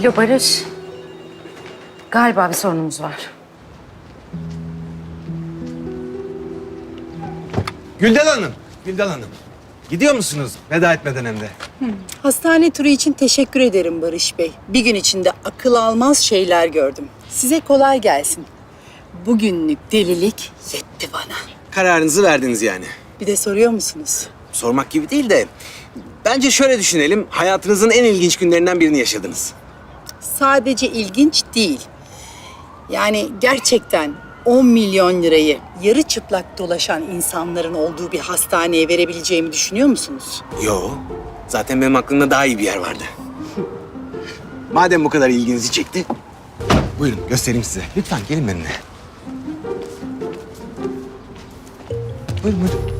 Alo Barış. Galiba bir sorunumuz var. Gülden Hanım, Gülden Hanım. Gidiyor musunuz veda etmeden hem de? Hastane turu için teşekkür ederim Barış Bey. Bir gün içinde akıl almaz şeyler gördüm. Size kolay gelsin. Bugünlük delilik yetti bana. Kararınızı verdiniz yani. Bir de soruyor musunuz? Sormak gibi değil de bence şöyle düşünelim. Hayatınızın en ilginç günlerinden birini yaşadınız. Sadece ilginç değil. Yani gerçekten 10 milyon lirayı yarı çıplak dolaşan insanların olduğu bir hastaneye verebileceğimi düşünüyor musunuz? Yo. Zaten benim aklımda daha iyi bir yer vardı. Madem bu kadar ilginizi çekti. Buyurun göstereyim size. Lütfen gelin benimle. Buyurun buyurun.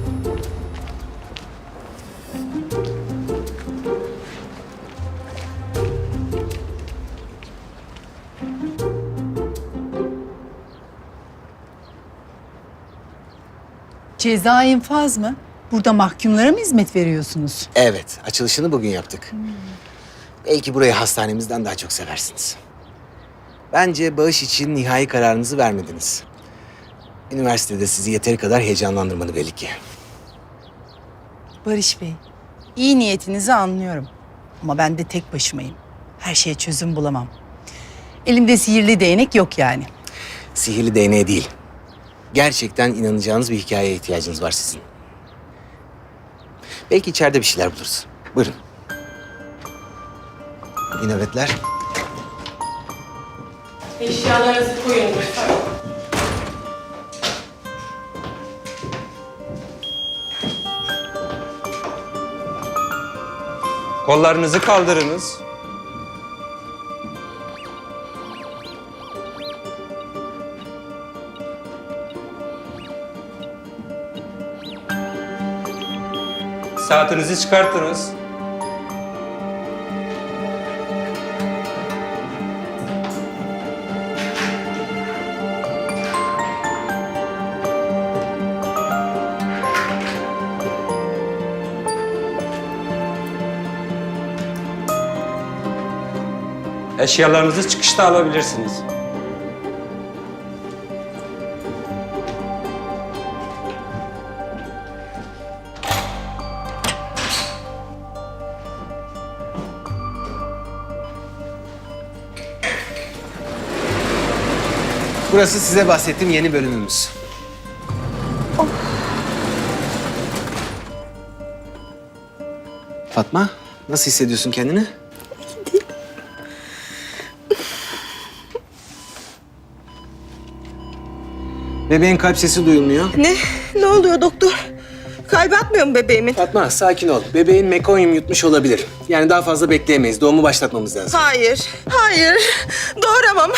Ceza infaz mı? Burada mahkumlara mı hizmet veriyorsunuz? Evet, açılışını bugün yaptık. Belki burayı hastanemizden daha çok seversiniz. Bence bağış için nihai kararınızı vermediniz. Üniversitede sizi yeteri kadar heyecanlandırmadı belli ki. Barış Bey, iyi niyetinizi anlıyorum. Ama ben de tek başımayım. Her şeye çözüm bulamam. Elimde sihirli değnek yok yani. Sihirli değneğe değil. Gerçekten inanacağınız bir hikayeye ihtiyacınız var sizin. Belki içeride bir şeyler buluruz. Buyurun. İyi nöbetler. Eşyalarınızı koyun lütfen. Kollarınızı kaldırınız. Saatinizi çıkartınız. Eşyalarınızı çıkışta alabilirsiniz. Burası size bahsettiğim yeni bölümümüz. Fatma, nasıl hissediyorsun kendini? Bebeğin kalp sesi duyulmuyor. Ne? Ne oluyor doktor? Kalp atmıyor mu bebeğimin? Fatma sakin ol. Bebeğin mekonyum yutmuş olabilir. Yani daha fazla bekleyemeyiz. Doğumu başlatmamız lazım. Hayır, hayır. Doğuramam.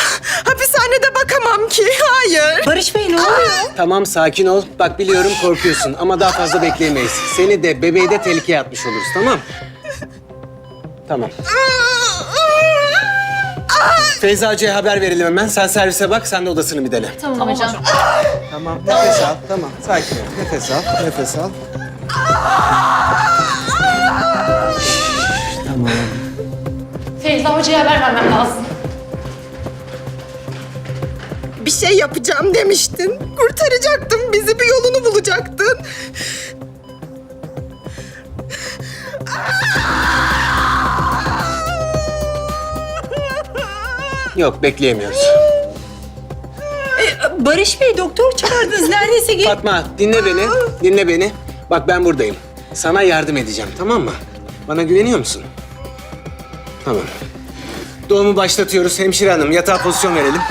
Hapishanede bakamam ki. Hayır. Barış Bey ne oluyor? Tamam sakin ol. Bak biliyorum korkuyorsun ama daha fazla bekleyemeyiz. Seni de bebeği de tehlikeye atmış oluruz tamam? Tamam. Feyza Hoca'ya haber verelim hemen. Sen servise bak, sen de odasını bir dene. Tamam, hocam. Tamam, nefes al. Tamam, sakin ol. Nefes al, nefes al. Tamam. Feyza Hoca'ya haber vermem lazım. Bir şey yapacağım demiştin. Kurtaracaktın bizi, bir yolunu bulacaktın. Yok, bekleyemiyoruz. Barış Bey doktor çağırdınız. Neredeyse gel. Fatma, dinle beni. Dinle beni. Bak ben buradayım. Sana yardım edeceğim, tamam mı? Bana güveniyor musun? Tamam. Doğumu başlatıyoruz. Hemşire hanım, yatağa pozisyon verelim.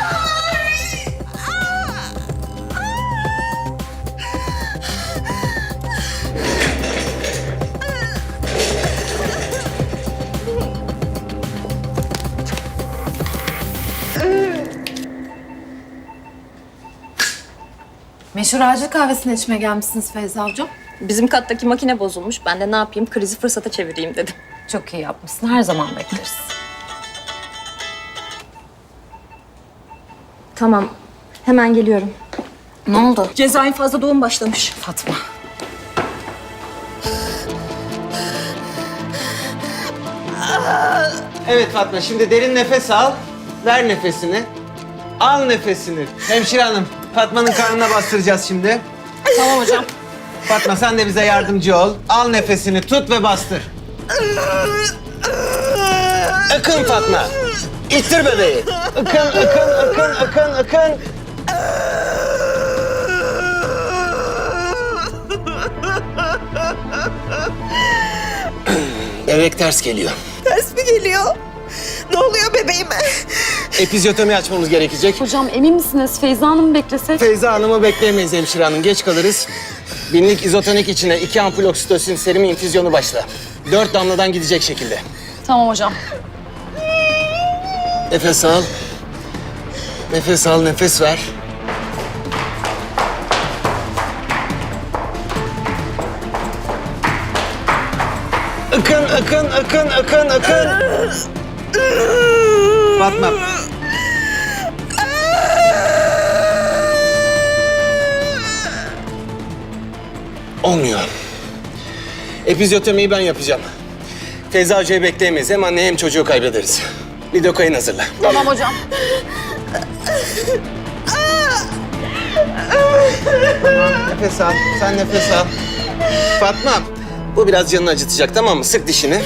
Meşhur acil kahvesine içmeye gelmişsiniz Feyza Hocam. Bizim kattaki makine bozulmuş. Ben de ne yapayım krizi fırsata çevireyim dedim. Çok iyi yapmışsın. Her zaman bekleriz. Tamam. Hemen geliyorum. Ne oldu? Ceza infazda doğum başlamış. Fatma. Evet Fatma şimdi derin nefes al. Ver nefesini. Al nefesini. Hemşire hanım Fatma'nın karnına bastıracağız şimdi. Tamam hocam. Fatma sen de bize yardımcı ol. Al nefesini tut ve bastır. Akın Fatma. İttir bebeği. Akın, akın, akın, akın, akın. Bebek ters geliyor. Ters mi geliyor? Ne oluyor bebeğime? Epizyotomi açmamız gerekecek. Hocam emin misiniz Feyza Hanım'ı beklesek? Feyza Hanım'ı bekleyemeyiz hemşire hanım. Geç kalırız. Binlik izotonik içine iki ampul oksitosin serum infüzyonu başla. Dört damladan gidecek şekilde. Tamam hocam. Nefes al. Nefes al, nefes ver. Akın, akın, akın, akın, akın. Fatma. Olmuyor. Epizyotomiyi ben yapacağım. Feyza Hoca'yı bekleyemeyiz. Hem anne hem çocuğu kaybederiz. Lidokain hazırla. Tamam hocam. Nefes al. Sen nefes al. Fatma, bu biraz canını acıtacak tamam mı? Sık dişini.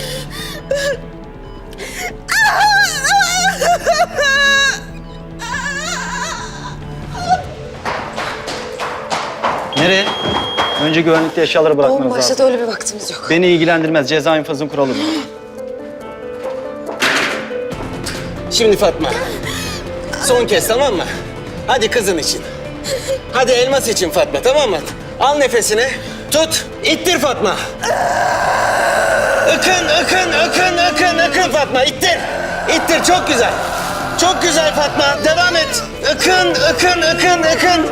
Nereye? Önce güvenlikte eşyaları bırakmanız Oğlum lazım. başladı öyle bir vaktimiz yok. Beni ilgilendirmez. Ceza infazın kuralı bu. Şimdi Fatma. Son kez tamam mı? Hadi kızın için. Hadi elmas için Fatma tamam mı? Al nefesini. Tut. İttir Fatma. Akın, akın, akın, akın, akın Fatma. İttir. İttir. Çok güzel. Çok güzel Fatma. Devam et. Akın, akın. Akın, akın, akın.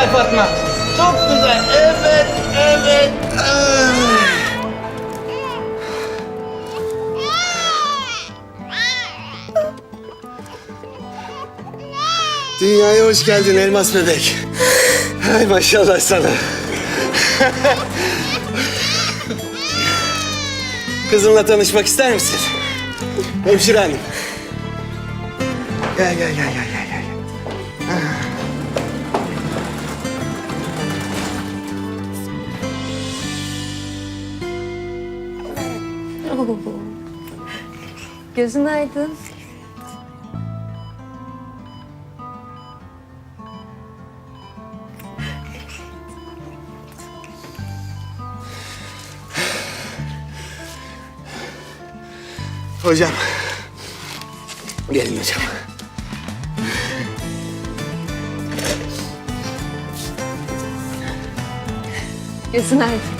Güzel Fatma. Çok güzel. Evet, evet. Dünyaya hoş geldin elmas bebek. Ay maşallah sana. Kızınla tanışmak ister misin? Hemşire hanım. Gel gel gel gel gel. Gel. Gözün aydın. Hocam. Gelin hocam. Gözün aydın.